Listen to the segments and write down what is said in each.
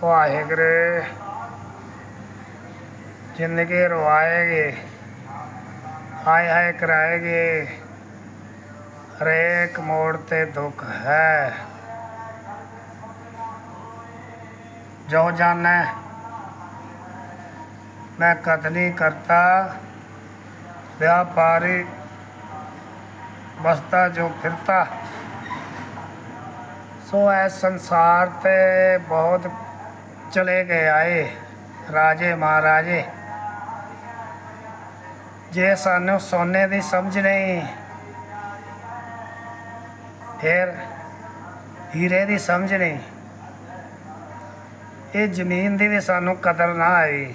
ਵਾਹਿਗੁਰੂ ਜ਼ਿੰਦਗੀ ਰਵਾਏਗੇ ਹਾਏ ਹਾਏ ਕਰਾਏਗੇ ਹਰੇਕ ਮੋੜ ਤੇ ਦੁੱਖ ਹੈ ਜੋ ਜਾਣੈ ਮੈਂ ਕਦ ਨਹੀਂ ਕਰਤਾ व्यापारी ਬਸਤਾ ਜੋ ਫਿਰਤਾ ਸੋ ਐ ਸੰਸਾਰ ਤੇ ਬਹੁਤ ਚਲੇ ਗਏ, ਆਏ। ਰਾਜੇ ਮਹਾਰਾਜੇ, ਜੇ ਸਾਨੂੰ ਸੋਨੇ ਦੀ ਸਮਝ ਨਹੀਂ, ਫਿਰ ਹੀਰੇ ਦੀ ਸਮਝ ਨਹੀਂ। ਇਹ ਜ਼ਮੀਨ ਦੀ ਵੀ ਸਾਨੂੰ ਕਦਰ ਨਾ ਆਈ।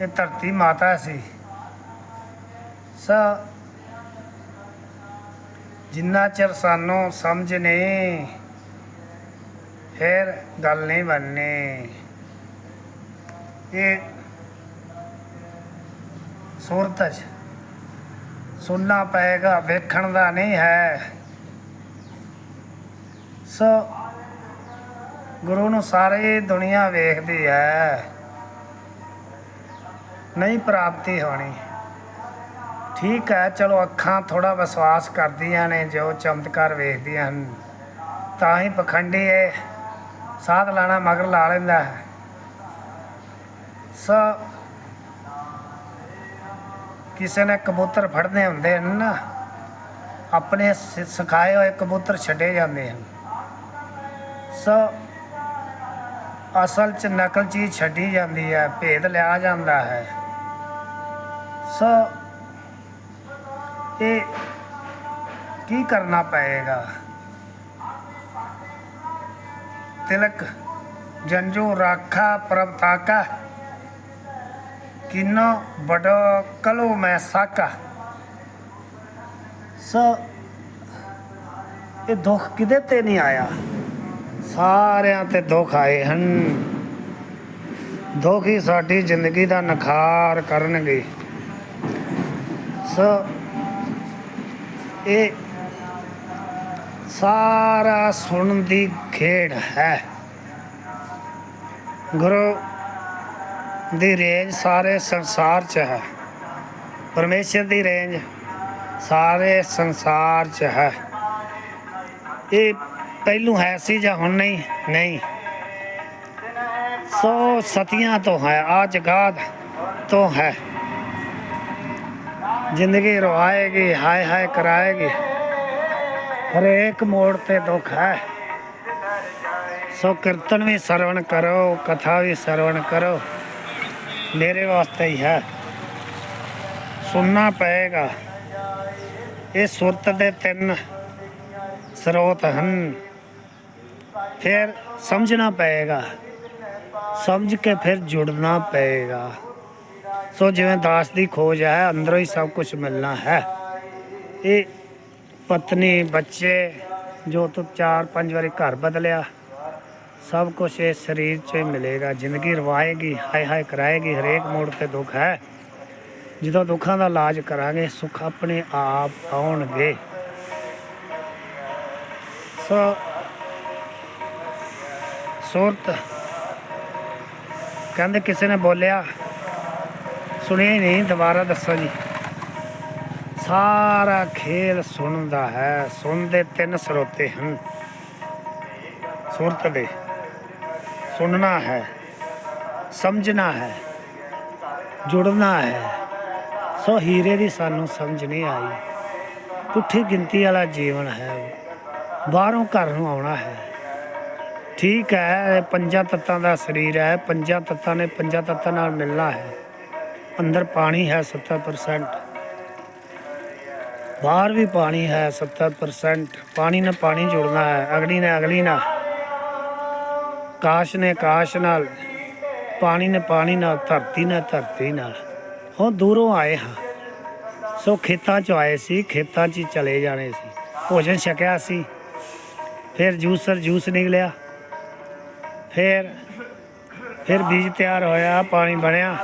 ਇਹ ਧਰਤੀ ਮਾਤਾ ਸੀ। ਸੋ ਜਿੰਨਾ ਚਿਰ ਸਾਨੂੰ ਸਮਝ ਨਹੀਂ ਫਿਰ ਗੱਲ ਨਹੀਂ ਬਣਨੀ। ਇਹ ਸੂਰਤ 'ਚ ਸੁਣਨਾ ਪਏਗਾ, ਵੇਖਣ ਦਾ ਨਹੀਂ ਹੈ। ਸੋ ਗੁਰੂ ਨੂੰ ਸਾਰੀ ਦੁਨੀਆ ਵੇਖਦੀ ਹੈ। ਨਹੀਂ ਪ੍ਰਾਪਤੀ ਹੋਣੀ। ਠੀਕ ਹੈ, ਚਲੋ ਅੱਖਾਂ ਥੋੜਾ ਵਿਸ਼ਵਾਸ ਕਰਦੀਆਂ ਨੇ, ਜੋ ਚਮਤਕਾਰ ਵੇਖਦੀਆਂ ਹਨ। ਤਾਂ ਹੀ ਪਖੰਡੀ ਇਹ ਸਾਧ ਲਾਣਾ ਮਗਰ ਲਾ ਲੈਂਦਾ ਹੈ। ਸੋ ਕਿਸੇ ਨੇ ਕਬੂਤਰ ਫੜਨੇ ਹੁੰਦੇ ਹਨ ਨਾ, ਆਪਣੇ ਸ- ਸਿਖਾਏ ਹੋਏ ਕਬੂਤਰ ਛੱਡੇ ਜਾਂਦੇ ਹਨ। ਸੋ ਅਸਲ ਚ ਨਕਲ ਚੀਜ਼ ਛੱਡੀ ਜਾਂਦੀ ਹੈ, ਭੇਦ ਲਿਆ ਜਾਂਦਾ ਹੈ। ਸੋ ਇਹ ਕੀ ਕਰਨਾ ਪਏਗਾ? ਤਿਲਕ ਜੰਜੂ ਰਾਖਾ ਪ੍ਰਭ ਕਿਨੋ ਬੜੋ ਕਲੂ ਮੈਂ ਸਾਕਾ। ਸੋ, ਇਹ ਦੁੱਖ ਕਿਦੇ ਤੇ ਨਹੀਂ ਆਇਆ? ਸਾਰਿਆਂ ਤੇ ਦੁੱਖ ਆਏ ਹਨ। ਦੁੱਖ ਹੀ ਸਾਡੀ ਜ਼ਿੰਦਗੀ ਦਾ ਨਖਾਰ ਕਰਨਗੇ। ਸੋ, ਇਹ ਸਾਰਾ ਸੁਣਨ ਦੀ ਖੇਡ ਹੈ। ਗੁਰੂ ਦੀ ਰੇਂਜ ਸਾਰੇ ਸੰਸਾਰ 'ਚ ਹੈ। ਪਰਮੇਸ਼ਰ ਦੀ ਰੇਂਜ ਸਾਰੇ ਸੰਸਾਰ 'ਚ ਹੈ। ਇਹ ਪਹਿਲੂ ਹੈ ਸੀ ਜਾਂ ਹੁਣ ਨਹੀਂ? ਨਹੀਂ। ਸੋ ਸਤੀਆਂ ਤੋਂ ਹੈ ਆ ਜਗਾਦ ਤੋਂ ਹੈ। ਜ਼ਿੰਦਗੀ ਰਵਾਏਗੀ ਹਾਏ ਹਾਏ ਕਰਾਏਗੀ। ਹਰੇਕ ਮੋੜ ਤੇ ਦੁੱਖ ਹੈ। ਸੋ ਕੀਰਤਨ ਵੀ ਸਰਵਣ ਕਰੋ, ਕਥਾ ਵੀ ਸਰਵਣ ਕਰੋ। ਮੇਰੇ ਵਾਸਤੇ ਹੀ ਹੈ। ਸੁਣਨਾ ਪਏਗਾ। ਇਹ ਸੁਰਤ ਦੇ ਤਿੰਨ ਸਰੋਤ ਹਨ। ਫਿਰ ਸਮਝਣਾ ਪਏਗਾ। ਸਮਝ ਕੇ ਫਿਰ ਜੁੜਨਾ ਪਏਗਾ। ਸੋ ਜਿਵੇਂ ਦਾਸ ਦੀ ਖੋਜ ਹੈ, ਅੰਦਰੋਂ ਹੀ ਸਭ ਕੁਝ ਮਿਲਣਾ ਹੈ। ਇਹ ਪਤਨੀ, ਬੱਚੇ, ਜੋ ਤੂੰ ਚਾਰ ਪੰਜ ਵਾਰੀ ਘਰ ਬਦਲਿਆ ਸਭ ਕੁਝ ਇਹ ਸਰੀਰ 'ਚ ਮਿਲੇਗਾ। ਜ਼ਿੰਦਗੀ ਰਵਾਏਗੀ, ਹਾਏ ਹਾਏ ਕਰਾਏਗੀ, ਹਰੇਕ ਮੋੜ ਤੇ ਦੁੱਖ ਹੈ। ਜਦੋਂ ਦੁੱਖਾਂ ਦਾ ਇਲਾਜ ਕਰਾਂਗੇ, ਸੁੱਖ ਆਪਣੇ ਆਪ ਆਉਣਗੇ। ਸੋ ਸੁਰਤ ਕਹਿੰਦੇ ਕਿਸੇ ਨੇ ਬੋਲਿਆ ਸੁਣੇ ਨਹੀਂ, ਦੁਬਾਰਾ ਦੱਸੋ ਜੀ। ਸਾਰਾ ਖੇਲ ਸੁਣਦਾ ਹੈ, ਸੁਣਦੇ ਤਿੰਨ ਸਰੋਤੇ ਹਨ। ਸੁਰਤ ਦੇ ਸੁਣਨਾ ਹੈ, ਸਮਝਣਾ ਹੈ, ਜੁੜਨਾ ਹੈ। ਸੋ ਹੀਰੇ ਦੀ ਸਾਨੂੰ ਸਮਝ ਨਹੀਂ ਆਈ। ਪੁੱਠੀ ਗਿਣਤੀ ਵਾਲਾ ਜੀਵਨ ਹੈ। ਬਾਹਰੋਂ ਘਰ ਨੂੰ ਆਉਣਾ ਹੈ। ਠੀਕ ਹੈ ਪੰਜਾਂ ਤੱਤਾਂ ਦਾ ਸਰੀਰ ਹੈ। ਪੰਜਾਂ ਤੱਤਾਂ ਨੇ ਪੰਜਾਂ ਤੱਤਾਂ ਨਾਲ ਮਿਲਣਾ ਹੈ। ਅੰਦਰ ਪਾਣੀ ਹੈ 70% ਬਾਹਰ ਵੀ ਪਾਣੀ ਹੈ 70% ਪਾਣੀ ਨਾਲ ਪਾਣੀ ਜੁੜਨਾ ਹੈ। ਅਗਲੀ ਨੇ ਅਗਲੀ ਨਾਲ। ਕਾਸ਼ ਨੇ ਕਾਸ਼ ਨਾਲ, ਪਾਣੀ ਨੇ ਪਾਣੀ ਨਾਲ, ਧਰਤੀ ਨੇ ਧਰਤੀ ਨਾਲ। ਹੁਣ ਦੂਰੋਂ ਆਏ ਹਾਂ। ਸੋ ਖੇਤਾਂ 'ਚ ਆਏ ਸੀ, ਖੇਤਾਂ 'ਚ ਹੀ ਚਲੇ ਜਾਣੇ ਸੀ। ਭੋਜਨ ਛਕਿਆ ਸੀ। ਫਿਰ ਜੂਸਰ ਜੂਸ ਨਿਕਲਿਆ। ਫਿਰ ਫਿਰ ਬੀਜ ਤਿਆਰ ਹੋਇਆ, ਪਾਣੀ ਬਣਿਆ।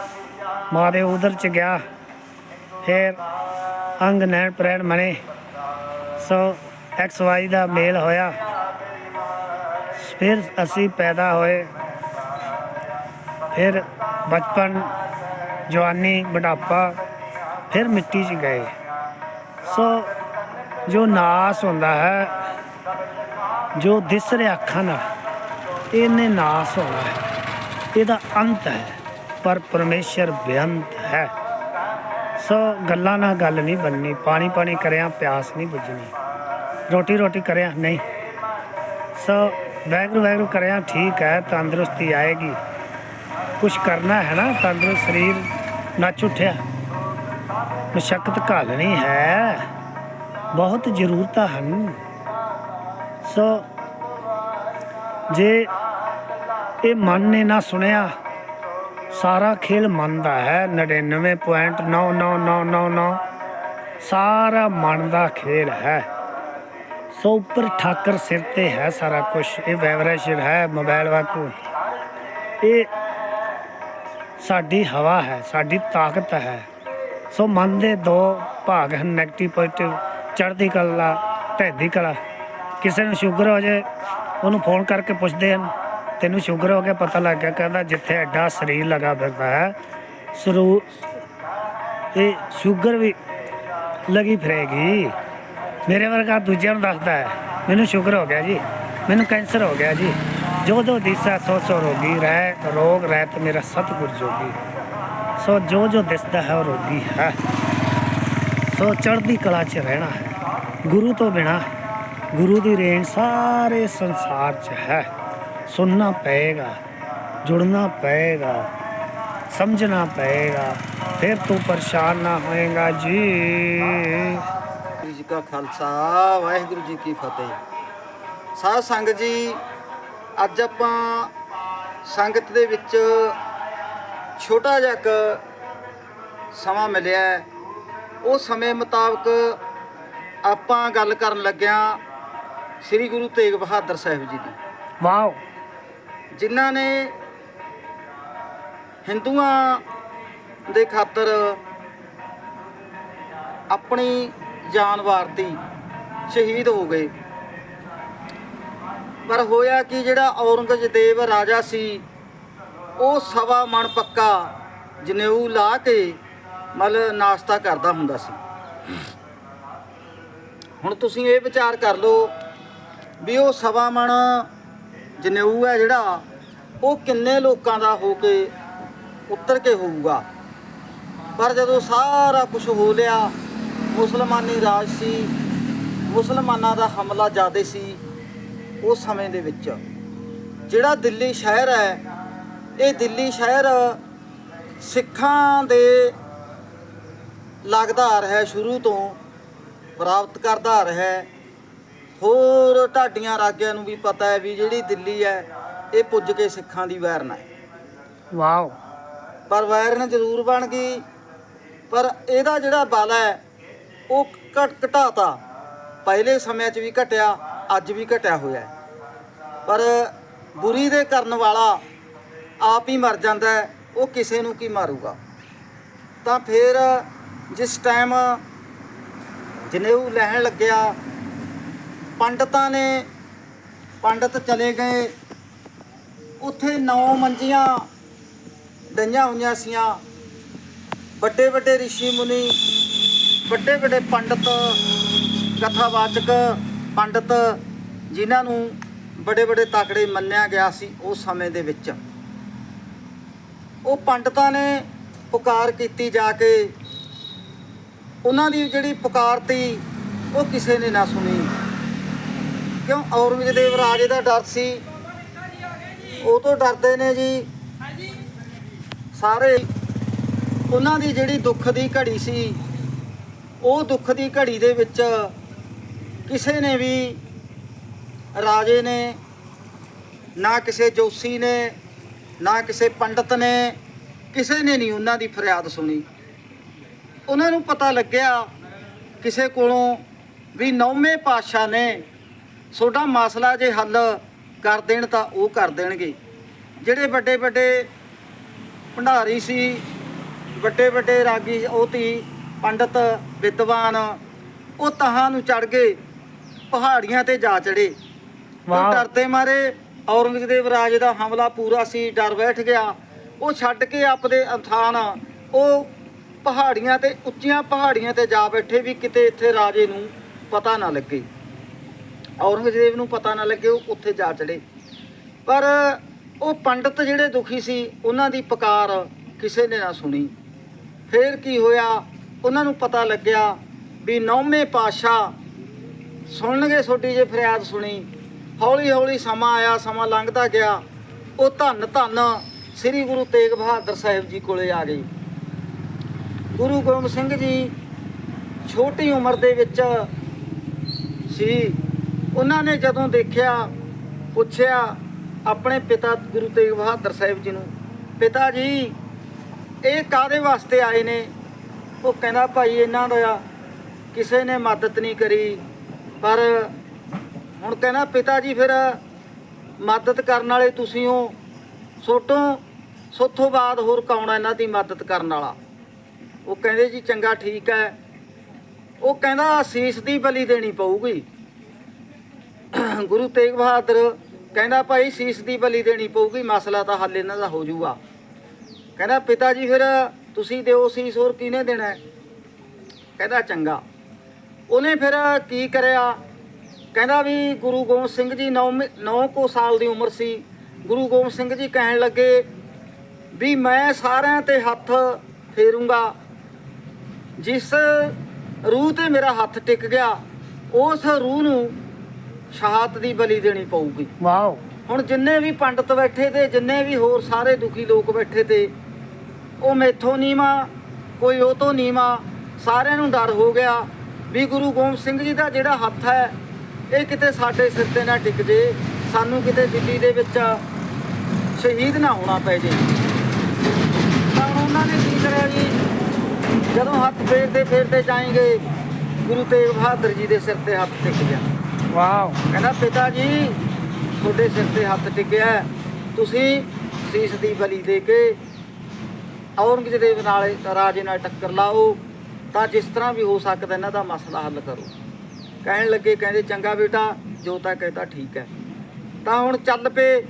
ਮਾਂ ਦੇ ਉਧਰ ਚ ਗਿਆ। ਫਿਰ ਅੰਗ ਨੈਣ ਪ੍ਰੈਣ ਮਨੇ ਸੋ ਐਕਸ ਵਾਈ ਦਾ ਮੇਲ ਹੋਇਆ। ਫਿਰ ਅਸੀਂ ਪੈਦਾ ਹੋਏ। ਫਿਰ ਬਚਪਨ, ਜਵਾਨੀ, ਬੁਢਾਪਾ, ਫਿਰ ਮਿੱਟੀ 'ਚ ਗਏ। ਸੋ ਜੋ ਨਾਸ ਹੁੰਦਾ ਹੈ, ਜੋ ਦਿਸ ਰਿਹਾ ਅੱਖਾਂ ਨਾਲ, ਇਹਨੇ ਨਾਸ ਹੋਣਾ ਹੈ। ਇਹਦਾ ਅੰਤ ਹੈ, ਪਰ ਪਰਮੇਸ਼ਰ ਬੇਅੰਤ ਹੈ। ਸੋ ਗੱਲਾਂ ਨਾਲ ਗੱਲ ਨਹੀਂ ਬਣਨੀ, ਪਾਣੀ ਪਾਣੀ ਕਰਿਆ, ਪਿਆਸ ਨਹੀਂ ਬੁਝਣੀ। ਰੋਟੀ ਰੋਟੀ ਕਰਿਆ, ਨਹੀਂ। ਸੋ ਵੈਗਰੂ ਵੈਗਰੂ ਕਰਿਆ, ਠੀਕ ਹੈ, ਤੰਦਰੁਸਤੀ ਆਏਗੀ। ਕੁਛ ਕਰਨਾ ਹੈ ਨਾ, ਤੰਦਰੁਸਤ ਸਰੀਰ ਨੱਚ ਉੱਠਿਆ। ਮੁਸ਼ਕਲ ਘਾਲਣੀ ਹੈ। ਬਹੁਤ ਜ਼ਰੂਰਤਾਂ ਹਨ। ਸੋ ਜੇ ਇਹ ਮਨ ਨੇ ਨਾ ਸੁਣਿਆ, ਸਾਰਾ ਖੇਲ ਮਨ ਦਾ ਹੈ। 99.99999 ਸਾਰਾ ਮਨ ਦਾ ਖੇਲ ਹੈ। ਸੋ ਉੱਪਰ ਠਾਕਰ ਸਿਰ ਤੇ ਹੈ ਸਾਰਾ ਕੁਝ ਇਹ ਵਾਈਬ੍ਰੇਸ਼ਨ ਹੈ, ਮੋਬਾਈਲ ਵਾਂਗੂ। ਇਹ ਸਾਡੀ ਹਵਾ ਹੈ, ਸਾਡੀ ਤਾਕਤ ਹੈ। ਸੋ ਮਨ ਦੇ ਦੋ ਭਾਗ ਹਨ 네ਗੇਟਿਵ ਪੋਜ਼ਿਟਿਵ ਚੜ੍ਹਦੀ ਕਲਾ ਢਹਿੰਦੀ ਕਲਾ। ਕਿਸੇ ਨੂੰ ਸ਼ੂਗਰ ਹੋ ਜਾਏ ਉਹਨੂੰ ਫੋਨ ਕਰਕੇ ਪੁੱਛਦੇ ਹਨ। ਤੈਨੂੰ ਸ਼ੂਗਰ ਹੋ ਗਿਆ, ਪਤਾ ਲੱਗ ਗਿਆ, ਕਹਿੰਦਾ ਜਿੱਥੇ ਐਡਾ ਸਰੀਰ ਲਗਾ ਫਿਰਦਾ ਹੈ, ਸਰੂ ਇਹ ਸ਼ੂਗਰ ਵੀ ਲੱਗੀ ਫਿਰੇਗੀ। ਮੇਰੇ ਵਰਗਾ ਦੂਜਿਆਂ ਨੂੰ ਦੱਸਦਾ ਹੈ। ਮੈਨੂੰ ਸ਼ੂਗਰ ਹੋ ਗਿਆ ਜੀ। ਮੈਨੂੰ ਕੈਂਸਰ ਹੋ ਗਿਆ ਜੀ। ਜੋ ਜੋ ਦਿਸਾ ਸੋ ਸੋ ਰੋਗੀ ਰਹਿ, ਰੋਗ ਰਹਿਤ ਮੇਰਾ ਸਤਿਗੁਰ ਜੋਗੀ। ਸੋ ਜੋ ਜੋ ਦਿਸਦਾ ਹੈ ਉਹ ਰੋਗੀ ਹੈ। ਸੋ ਚੜ੍ਹਦੀ ਕਲਾ 'ਚ ਰਹਿਣਾ ਹੈ। ਗੁਰੂ ਤੋਂ ਬਿਨਾ ਗੁਰੂ ਦੀ ਰੇਣ ਸਾਰੇ ਸੰਸਾਰ 'ਚ ਹੈ। ਸੁਣਨਾ ਪਏਗਾ, ਜੁੜਨਾ ਪਏਗਾ, ਸਮਝਣਾ ਪਏਗਾ, ਫਿਰ ਤੂੰ ਪਰੇਸ਼ਾਨ ਨਾ ਹੋਏਗਾ ਜੀ। ਜੀ ਕਾ ਖਾਲਸਾ ਵਾਹਿਗੁਰੂ ਜੀ ਕੀ ਫਤਿਹ। ਸਾਧ ਸੰਗਤ ਜੀ ਅੱਜ ਆਪਾਂ ਸੰਗਤ ਦੇ ਵਿੱਚ ਛੋਟਾ ਜਿਹਾ ਇੱਕ ਸਮਾਂ ਮਿਲਿਆ। ਉਹ ਸਮੇਂ ਮੁਤਾਬਕ ਆਪਾਂ ਗੱਲ ਕਰਨ ਲੱਗਿਆ ਸ੍ਰੀ ਗੁਰੂ ਤੇਗ ਬਹਾਦਰ ਸਾਹਿਬ ਜੀ ਦੀ। ਵਾਓ। ਜਿਨ੍ਹਾਂ ਨੇ ਹਿੰਦੂਆਂ ਦੇ ਖਾਤਰ ਆਪਣੀ ਜਾਨ ਵਾਰਤੀ ਸ਼ਹੀਦ ਹੋ ਗਏ। ਪਰ ਹੋਇਆ ਕਿ ਜਿਹੜਾ ਔਰੰਗਜ਼ੇਬ ਰਾਜਾ ਸੀ, ਉਹ ਸਵਾ ਮਣ ਪੱਕਾ ਜਨੇਊ ਲਾ ਕੇ ਮਤਲਬ ਨਾਸ਼ਤਾ ਕਰਦਾ ਹੁੰਦਾ ਸੀ। ਹੁਣ ਤੁਸੀਂ ਇਹ ਵਿਚਾਰ ਕਰ ਲਓ ਵੀ ਉਹ ਸਵਾ ਮਣ ਜਨੇਊ ਹੈ ਜਿਹੜਾ, ਉਹ ਕਿੰਨੇ ਲੋਕਾਂ ਦਾ ਹੋ ਕੇ ਉੱਤਰ ਕੇ ਹੋਊਗਾ। ਪਰ ਜਦੋਂ ਸਾਰਾ ਕੁਝ ਹੋ ਲਿਆ ਮੁਸਲਮਾਨੀ ਰਾਜ ਸੀ ਮੁਸਲਮਾਨਾਂ ਦਾ ਹਮਲਾ ਜ਼ਿਆਦੇ ਸੀ ਉਸ ਸਮੇਂ ਦੇ ਵਿੱਚ। ਜਿਹੜਾ ਦਿੱਲੀ ਸ਼ਹਿਰ ਹੈ ਇਹ ਦਿੱਲੀ ਸ਼ਹਿਰ ਸਿੱਖਾਂ ਦੇ ਲੱਗਦਾ ਆ ਰਿਹਾ ਹੈ ਸ਼ੁਰੂ ਤੋਂ ਪ੍ਰਾਪਤ ਕਰਦਾ ਆ ਰਿਹਾ ਹੋਰ ਢਾਡੀਆਂ ਰਾਗਿਆਂ ਨੂੰ ਵੀ ਪਤਾ ਹੈ ਵੀ ਜਿਹੜੀ ਦਿੱਲੀ ਹੈ ਇਹ ਪੁੱਜ ਕੇ ਸਿੱਖਾਂ ਦੀ ਵੈਰਨ ਹੈ। ਵਾਓ। ਪਰ ਵੈਰਨ ਜ਼ਰੂਰ ਬਣ ਗਈ ਪਰ ਇਹਦਾ ਜਿਹੜਾ ਬਲ ਹੈ ਉਹ ਘਟ ਘਟਾਤਾ। ਪਹਿਲੇ ਸਮਿਆਂ 'ਚ ਵੀ ਘਟਿਆ, ਅੱਜ ਵੀ ਘਟਿਆ ਹੋਇਆ ਪਰ ਬੁਰੀ ਦੇ ਕਰਨ ਵਾਲਾ ਆਪ ਹੀ ਮਰ ਜਾਂਦਾ ਉਹ ਕਿਸੇ ਨੂੰ ਕੀ ਮਾਰੂਗਾ? ਤਾਂ ਫਿਰ ਜਿਸ ਟਾਈਮ ਜਨੇਊ ਲੈਣ ਲੱਗਿਆ, ਪੰਡਤਾਂ ਨੇ, ਪੰਡਤ ਚਲੇ ਗਏ, ਉੱਥੇ ਨੌ ਮੰਜੀਆਂ ਡਈਆਂ ਹੋਈਆਂ ਸੀਆਂ। ਵੱਡੇ ਵੱਡੇ ઋષਿ ਮੁਨੀ ਵੱਡੇ ਵੱਡੇ ਪੰਡਤ ਕਥਾਵਾਚਕ ਪੰਡਤ ਜਿਨ੍ਹਾਂ ਨੂੰ ਬੜੇ ਬੜੇ ਤਾਕੜੇ ਮੰਨਿਆ ਗਿਆ ਸੀ ਉਸ ਸਮੇਂ ਦੇ ਵਿੱਚ। ਉਹ ਪੰਡਤਾਂ ਨੇ ਪੁਕਾਰ ਕੀਤੀ ਜਾ ਕੇ ਉਹਨਾਂ ਦੀ ਜਿਹੜੀ ਪੁਕਾਰ ਤੀ ਉਹ ਕਿਸੇ ਨੇ ਨਾ ਸੁਣੀ। ਕਿਉਂ? ਔਰੰਗਜ਼ੇਬ ਰਾਜੇ ਦਾ ਡਰ ਸੀ। ਉਹ ਤੋਂ ਡਰਦੇ ਨੇ ਜੀ। ਸਾਰੇ ਉਹਨਾਂ ਦੀ ਜਿਹੜੀ ਦੁੱਖ ਦੀ ਘੜੀ ਸੀ ਉਹ ਦੁੱਖ ਦੀ ਘੜੀ ਦੇ ਵਿੱਚ ਕਿਸੇ ਨੇ ਵੀ ਰਾਜੇ ਨੇ, ਨਾ ਕਿਸੇ ਜੋਸ਼ੀ ਨੇ, ਨਾ ਕਿਸੇ ਪੰਡਤ ਨੇ, ਕਿਸੇ ਨੇ ਨਹੀਂ ਉਹਨਾਂ ਦੀ ਫਰਿਆਦ ਸੁਣੀ। ਉਹਨਾਂ ਨੂੰ ਪਤਾ ਲੱਗਿਆ ਕਿਸੇ ਕੋਲੋਂ ਵੀ ਨੌਵੇਂ ਪਾਤਸ਼ਾਹ ਨੇ ਤੁਹਾਡਾ ਮਸਲਾ ਜੇ ਹੱਲ ਕਰ ਦੇਣ ਤਾਂ ਉਹ ਕਰ ਦੇਣਗੇ। ਜਿਹੜੇ ਵੱਡੇ ਵੱਡੇ ਭੰਡਾਰੀ ਸੀ ਵੱਡੇ ਵੱਡੇ ਰਾਗੀ, ਉਹ ਤੀ ਪੰਡਤ ਵਿਦਵਾਨ ਉਹ ਤਹਾਂ ਨੂੰ ਚੜ ਗਏ ਪਹਾੜੀਆਂ ਤੇ ਜਾ ਚੜੇ ਉਹ ਵਾਹ। ਡਰਦੇ ਮਾਰੇ ਔਰੰਗਜ਼ੇਬ ਰਾਜ ਦਾ ਹਮਲਾ ਪੂਰਾ ਸੀ ਡਰ ਬੈਠ ਗਿਆ। ਉਹ ਛੱਡ ਕੇ ਆਪਦੇ ਅਥਾਨ ਉਹ ਪਹਾੜੀਆਂ ਤੇ ਉੱਚੀਆਂ ਪਹਾੜੀਆਂ ਤੇ ਜਾ ਬੈਠੇ ਵੀ ਕਿਤੇ ਇੱਥੇ ਰਾਜੇ ਨੂੰ ਪਤਾ ਨਾ ਲੱਗੇ। ਔਰੰਗਜ਼ੇਬ ਨੂੰ ਪਤਾ ਨਾ ਲੱਗੇ ਉਹ ਉੱਥੇ ਜਾ ਚੜੇ ਪਰ ਉਹ ਪੰਡਤ ਜਿਹੜੇ ਦੁਖੀ ਸੀ ਉਹਨਾਂ ਦੀ ਪੁਕਾਰ ਕਿਸੇ ਨੇ ਨਾ ਸੁਣੀ। ਫੇਰ ਕੀ ਹੋਇਆ? ਉਹਨਾਂ ਨੂੰ ਪਤਾ ਲੱਗਿਆ ਵੀ ਨੌਵੇਂ ਪਾਤਸ਼ਾਹ ਸੁਣਨਗੇ ਤੁਹਾਡੀ ਜੇ ਫਰਿਆਦ ਸੁਣੀ। ਹੌਲੀ ਹੌਲੀ ਸਮਾਂ ਆਇਆ, ਸਮਾਂ ਲੰਘਦਾ ਗਿਆ। ਉਹ ਧੰਨ ਧੰਨ ਸ੍ਰੀ ਗੁਰੂ ਤੇਗ ਬਹਾਦਰ ਸਾਹਿਬ ਜੀ ਕੋਲੇ ਆ ਗਈ ਗੁਰੂ ਗੋਬਿੰਦ ਸਿੰਘ ਜੀ ਛੋਟੀ ਉਮਰ ਦੇ ਵਿੱਚ ਸੀ। ਉਹਨਾਂ ਨੇ ਜਦੋਂ ਦੇਖਿਆ, ਪੁੱਛਿਆ ਆਪਣੇ ਪਿਤਾ ਗੁਰੂ ਤੇਗ ਬਹਾਦਰ ਸਾਹਿਬ ਜੀ ਨੂੰ, ਪਿਤਾ ਜੀ, ਇਹ ਕਾਦੇ ਵਾਸਤੇ ਆਏ ਨੇ? ਉਹ ਕਹਿੰਦਾ ਭਾਈ ਇਹਨਾਂ ਦਾ ਕਿਸੇ ਨੇ ਮਦਦ ਨਹੀਂ ਕਰੀ। ਪਰ ਹੁਣ ਕਹਿੰਦਾ ਪਿਤਾ ਜੀ ਫਿਰ ਮਦਦ ਕਰਨ ਵਾਲੇ ਤੁਸੀਂ ਹੋ। ਸੋਟੋਂ, ਸੋਥੋਂ ਬਾਅਦ ਹੋਰ ਕੌਣ ਹੈ ਇਹਨਾਂ ਦੀ ਮਦਦ ਕਰਨ ਵਾਲਾ? ਉਹ ਕਹਿੰਦੇ ਜੀ ਚੰਗਾ ਠੀਕ ਹੈ। ਉਹ ਕਹਿੰਦਾ ਸੀਸ ਦੀ ਬਲੀ ਦੇਣੀ ਪਊਗੀ। ਗੁਰੂ ਤੇਗ ਬਹਾਦਰ ਕਹਿੰਦਾ ਭਾਈ ਸੀਸ ਦੀ ਬਲੀ ਦੇਣੀ ਪਊਗੀ, ਮਸਲਾ ਤਾਂ ਹੱਲ ਇਹਨਾਂ ਦਾ ਹੋ ਜਾਊਗਾ। ਕਹਿੰਦਾ ਪਿਤਾ ਜੀ ਫਿਰ ਤੁਸੀਂ ਦਿਓ ਸੀਸ ਹੋਰ ਕਿਹਨੇ ਦੇਣਾ? ਕਹਿੰਦਾ ਚੰਗਾ। ਉਹਨੇ ਫਿਰ ਕੀ ਕਰਿਆ? ਕਹਿੰਦਾ ਵੀ ਗੁਰੂ ਗੋਬਿੰਦ ਸਿੰਘ ਜੀ 9 9 ਕੋ ਸਾਲ ਦੀ ਉਮਰ ਸੀ। ਗੁਰੂ ਗੋਬਿੰਦ ਸਿੰਘ ਜੀ ਕਹਿਣ ਲੱਗੇ ਵੀ ਮੈਂ ਸਾਰਿਆਂ ਤੇ ਹੱਥ ਫੇਰੂੰਗਾ। ਜਿਸ ਰੂਹ ਤੇ ਮੇਰਾ ਹੱਥ ਟਿਕ ਗਿਆ ਉਸ ਰੂਹ ਨੂੰ ਸ਼ਹਾਦਤ ਦੀ ਬਲੀ ਦੇਣੀ ਪਊਗੀ। ਵਾਓ। ਹੁਣ ਜਿੰਨੇ ਵੀ ਪੰਡਤ ਬੈਠੇ ਤੇ ਜਿੰਨੇ ਵੀ ਹੋਰ ਸਾਰੇ ਦੁਖੀ ਲੋਕ ਬੈਠੇ ਤੇ ਉਹ ਮੈਥੋਂ ਨੀਵਾ ਕੋਈ ਉਹ ਤੋਂ ਨੀਵਾ। ਸਾਰਿਆਂ ਨੂੰ ਡਰ ਹੋ ਗਿਆ ਵੀ ਗੁਰੂ ਗੋਬਿੰਦ ਸਿੰਘ ਜੀ ਦਾ ਜਿਹੜਾ ਹੱਥ ਹੈ ਇਹ ਕਿਤੇ ਸਾਡੇ ਸਿਰ ਤੇ ਨਾ ਟਿਕ ਜੇ ਸਾਨੂੰ ਕਿਤੇ ਦਿੱਲੀ ਦੇ ਵਿੱਚ ਸ਼ਹੀਦ ਨਾ ਹੋਣਾ ਪੈ ਜੇ। ਤਾਂ ਉਹਨਾਂ ਨੇ ਕੀ ਕਰਿਆ ਜੀ? ਜਦੋਂ ਹੱਥ ਫੇਰਦੇ ਫੇਰਦੇ ਜਾਏਂਗੇ ਗੁਰੂ ਤੇਗ ਬਹਾਦਰ ਜੀ ਦੇ ਸਿਰ ਤੇ ਹੱਥ ਟਿਕ ਗਿਆ। ਵਾਓ। ਕਹਿੰਦਾ ਪਿਤਾ ਜੀ ਤੁਹਾਡੇ ਸਿਰ ਤੇ ਹੱਥ ਟਿਕਿਆ। ਤੁਸੀਂ ਸੀਸ ਦੀ ਬਲੀ ਦੇ ਕੇ ਔਰੰਗਜ਼ੇਬ ਨਾਲ ਰਾਜੇ ਨਾਲ ਟੱਕਰ ਲਾਓ। ਤਾਂ ਜਿਸ ਤਰ੍ਹਾਂ ਵੀ ਹੋ ਸਕਦਾ ਇਹਨਾਂ ਦਾ ਮਸਲਾ ਹੱਲ ਕਰੋ। ਕਹਿਣ ਲੱਗੇ ਕਹਿੰਦੇ ਚੰਗਾ ਬੇਟਾ ਜੋ ਤਾਂ ਕਹਿੰਦਾ ਠੀਕ ਹੈ। ਤਾਂ ਹੁਣ ਚੱਲ ਪਏ।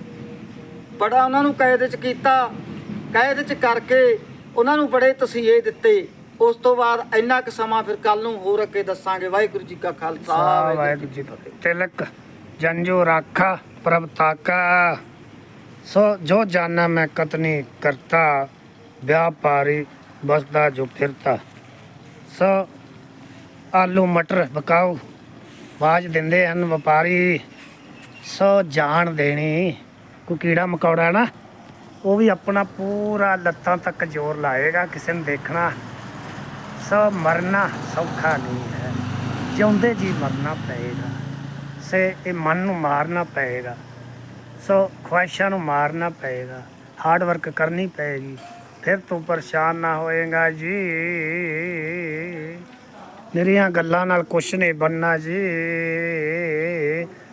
ਬੜਾ ਉਹਨਾਂ ਨੂੰ ਕੈਦ 'ਚ ਕੀਤਾ। ਕੈਦ 'ਚ ਕਰਕੇ ਉਹਨਾਂ ਨੂੰ ਬੜੇ ਤਸੀਹੇ ਦਿੱਤੇ। ਉਸ ਤੋਂ ਬਾਅਦ ਇੰਨਾ ਕੁ ਸਮਾਂ ਫਿਰ ਕੱਲ ਨੂੰ ਹੋਰ ਅੱਗੇ ਦੱਸਾਂਗੇ। ਵਾਹਿਗੁਰੂ ਜੀ ਕਾ ਖਾਲਸਾ ਵਾਹਿਗੁਰੂ ਜੀ ਫਤਿਹ। ਤਿਲਕ ਜੰਜੋ ਰਾਖਾ ਪ੍ਰਭ ਤਾਕਾ। ਸੋ ਜੋ ਜਾਨਾ ਮੈਂ ਕਤਨੀ ਕਰਤਾ ਵਿਆਪਾਰੀ ਬਸਦਾ ਜੋ ਫਿਰਤਾ ਸੋ ਆਲੂ ਮਟਰ ਪਕਾਓ ਬਾਜ ਦਿੰਦੇ ਹਨ ਵਪਾਰੀ ਸੋ ਜਾਣ ਦੇਣੀ ਕੋਈ ਕੀੜਾ ਮਕੌੜਾ ਨਾ ਉਹ ਵੀ ਆਪਣਾ ਪੂਰਾ ਲੱਤਾਂ ਤੱਕ ਜ਼ੋਰ ਲਾਏਗਾ ਕਿਸੇ ਨੂੰ ਦੇਖਣਾ ਸੋ ਮਰਨਾ ਸੌਖਾ ਨਹੀਂ ਹੈ ਜਿਉਂਦੇ ਜੀ ਮਰਨਾ ਪਏਗਾ ਸੇ ਇਹ ਮਨ ਨੂੰ ਮਾਰਨਾ ਪਏਗਾ ਸੋ ਖੁਆਇਸ਼ਾਂ ਨੂੰ ਮਾਰਨਾ ਪਏਗਾ ਹਾਰਡ ਵਰਕ ਕਰਨੀ ਪਏਗੀ ਫਿਰ ਤੂੰ ਪਰੇਸ਼ਾਨ ਨਾ ਹੋਏਗਾ ਜੀ। ਮੇਰੀਆਂ ਗੱਲਾਂ ਨਾਲ ਕੁਛ ਨਹੀਂ ਬੰਨਾ ਜੀ।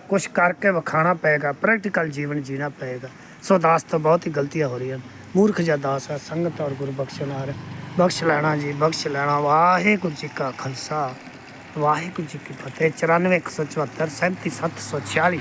ਕੁਛ ਕਰਕੇ ਵਿਖਾਣਾ ਪਏਗਾ ਪ੍ਰੈਕਟੀਕਲ ਜੀਵਨ ਜੀਣਾ ਪਏਗਾ। ਸੋ ਦਾਸ ਤੋਂ ਬਹੁਤ ਹੀ ਗਲਤੀਆਂ ਹੋ ਰਹੀਆਂ ਮੂਰਖ ਜਾਂ ਦਾਸ ਹੈ, ਸੰਗਤ ਔਰ ਗੁਰੂ ਬਖਸ਼ਨਾਰ ਬਖਸ਼ ਲੈਣਾ ਜੀ, ਬਖਸ਼ ਲੈਣਾ। ਵਾਹਿਗੁਰੂ ਜੀ ਕਾ ਖਾਲਸਾ। ਵਾਹਿਗੁਰੂ ਜੀ ਕੀ ਫਤਿਹ। 94 174 37 746